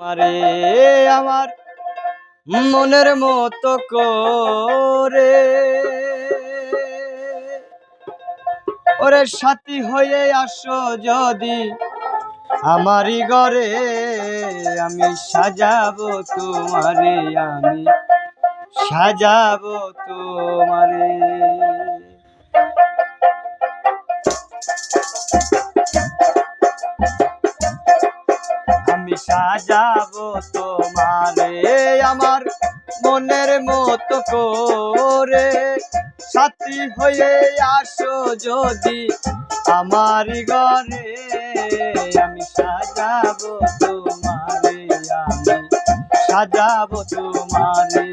আরে আমার মনের মতো করে। ওরে সাথী হয়ে আসো যদি আমারই ঘরে, আমি সাজাবো তোমারে, আমি সাজাবো তোমারে। সাজাবো তোমারে। আমার মনের মতো করে। সাথী হয়ে আসো যদি আমার ঘরে। আমি সাজাবো তোমারে, আমি সাজাবো তোমারে।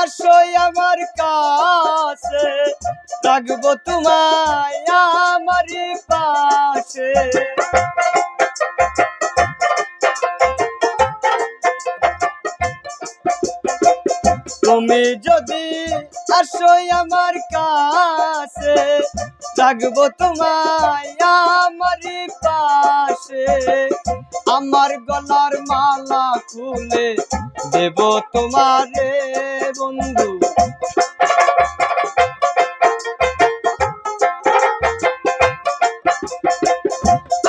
আসো আমার কাছে রাখব তোমায় আমার পাশে। তুমি যদি আসো আমার কাছে রাখব তোমায় আমারই পাশে। আমার গলার মালা খুলে দেব তোমারে বন্ধু।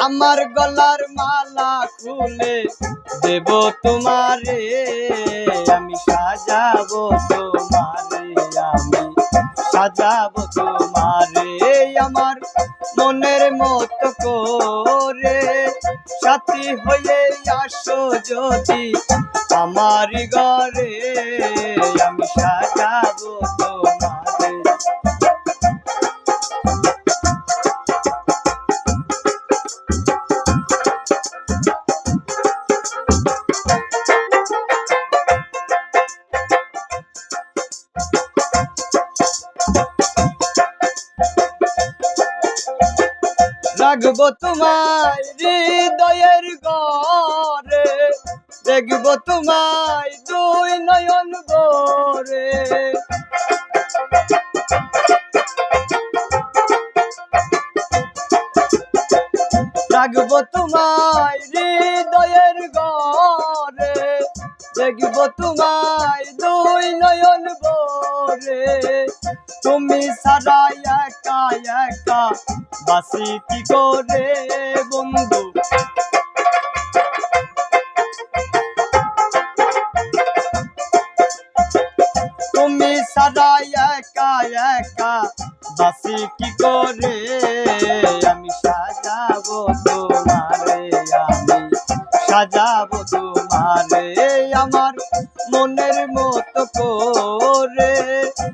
আমার গলার মালা খুলে দেব তোমারে। আমি সাজাবো তোমারে, আমি সাজাবো তোমারে। আমার মনের মতো করে। সাথী হয়ে আসো যদি আমার ঘরে আমি সাজাবো তোমারে রাখব তোমায় হৃদয়ের ঘরে, দেখব তোমায় দুই নয়ন ভরে। রাখব তোমায় হৃদয়ের ঘরে, দেখব তোমায় দুই নয়ন ভরে তুমি সারা একা একা বাসি কি করে, বন্ধু? তুমি সারা একা একা বাসি কি করে, আমি সাজাবো তোমারে, আমি সাজাবো তোমারে, আমার মনের মতো করে।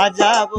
সাজাবো